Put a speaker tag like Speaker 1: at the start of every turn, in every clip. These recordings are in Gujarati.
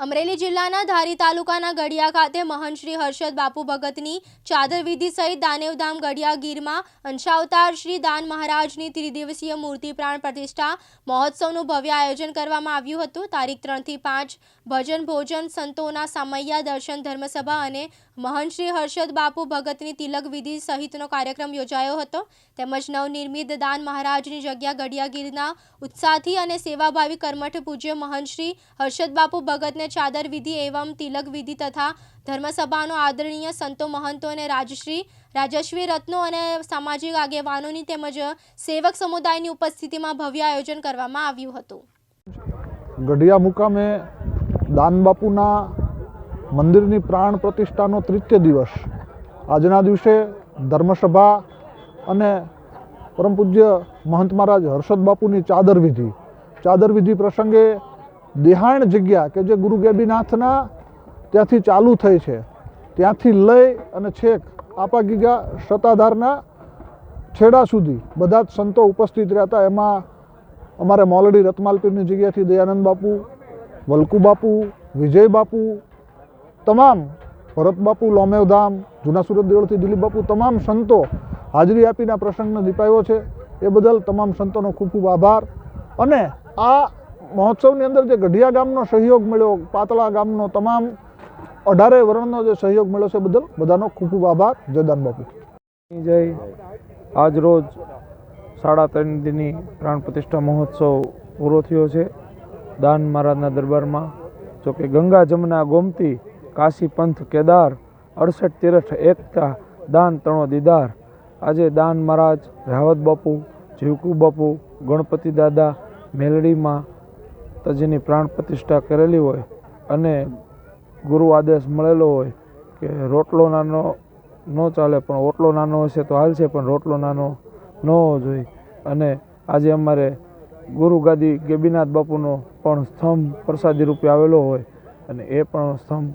Speaker 1: અમરેલી જિલ્લાના ધારી તાલુકાના ગડિયા ખાતે મહંત શ્રી હર્ષદ બાપુ ભગતની ચાદર વિધિ સહિત દાનેવધામ ગઢિયા ગીરમાં અંશાવતાર શ્રી દાન મહારાજની ત્રિદિવસીય મૂર્તિ પ્રાણ પ્રતિષ્ઠા મહોત્સવનું ભવ્ય આયોજન કરવામાં આવ્યું હતું. તારીખ ત્રણથી પાંચ ભજન ભોજન સંતોના સામૈયા દર્શન ધર્મસભા અને મહંત શ્રી હર્ષદ બાપુ ભગતની તિલક વિધિ સહિતનો કાર્યક્રમ યોજાયો હતો. તેમજ નવનિર્મિત દાન મહારાજની જગ્યા ગડિયા ગીરના ઉત્સાહથી અને સેવાભાવી કર્મઠ પૂજ્ય મહંત શ્રી હર્ષદ બાપુ ભગતને ચાદર વિધિ એવં તિલક વિધિ તથા ધર્મસભાનો આદરણીય સંતો મહંતો અને રાજશ્રી રાજશ્રી રત્નો અને સામાજિક આગેવાનોની તેમજ સેવક સમુદાયની ઉપસ્થિતિમાં ભવ્ય આયોજન કરવામાં આવ્યું હતું.
Speaker 2: ગઢિયા મુકામે દાનબાપુના મંદિરની પ્રાણ પ્રતિષ્ઠાનો તૃતીય દિવસ આજના દિવસે ધર્મસભા અને પરમ પૂજ્ય મહંત મહારાજ હર્ષદ બાપુની ચાદર વિધિ. ચાદર વિધિ પ્રસંગે દેહાણ જગ્યા કે જે ગુરુ ગેબીનાથના ત્યાંથી ચાલુ થઈ છે, ત્યાંથી લઈ અને છેક આપા ગીગા સત્તાધારના છેડા સુધી બધા જ સંતો ઉપસ્થિત રહેતા. એમાં અમારે મોલડી રતમાલપીરની જગ્યાથી દયાનંદ બાપુ, વલ્કુ બાપુ, વિજય બાપુ, તમામ ભરત બાપુ લોમેવધામ જૂના સુરત દેવળથી દિલીપ બાપુ, તમામ સંતો હાજરી આપીને આ પ્રસંગને દીપાવ્યો છે. એ બદલ તમામ સંતોનો ખૂબ ખૂબ આભાર. અને આ મહોત્સવની અંદર જે ગઢિયા ગામનો સહયોગ મળ્યો, પાતળા ગામનો તમામ અઢારે વર્ણનો જે સહયોગ મળ્યો છે બદલ બધાનો ખૂબ ખૂબ આભાર. જયદાન બાપુ.
Speaker 3: જય. આજ રોજ સાડા ત્રણ દિનની પ્રાણ પ્રતિષ્ઠા મહોત્સવ પૂરો થયો છે. દાન મહારાજના દરબારમાં, જોકે ગંગા જમના ગોમતી, કાશી પંથ કેદાર, અડસઠ તીરઠ એકતા, દાન તણો દીદાર. આજે દાન મહારાજ રાવત બાપુ જીવકુ બાપુ, ગણપતિ દાદા, મેલડીમાં તજીની પ્રાણ પ્રતિષ્ઠા કરેલી હોય અને ગુરુ આદેશ મળેલો હોય કે રોટલો નાનો ન ચાલે, પણ ઓટલો નાનો હશે તો હાલશે, પણ રોટલો નાનો ન હોવો જોઈએ. અને આજે અમારે ગુરુ ગાદી ગેબીનાથ બાપુનો પણ સ્તંભ પ્રસાદી રૂપે આવેલો હોય અને એ પણ સ્તંભ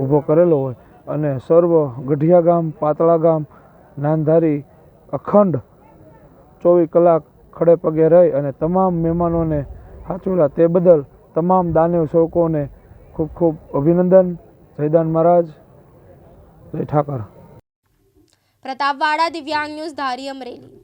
Speaker 3: ઊભો કરેલો હોય. અને સર્વ ગઢિયા ગામ, પાતળા ગામ, નાનધારી અખંડ ચોવીસ કલાક ખડે પગે રહી અને તમામ મહેમાનોને સાચવેલા તે બદલ તમામ દાનવ સેવકોને ખૂબ ખૂબ અભિનંદન. જયદાન મહારાજ. જય ઠાકર.
Speaker 1: પ્રતાપવાડા, દિવ્યાંગ ન્યૂઝ, ધારી અમરેલી.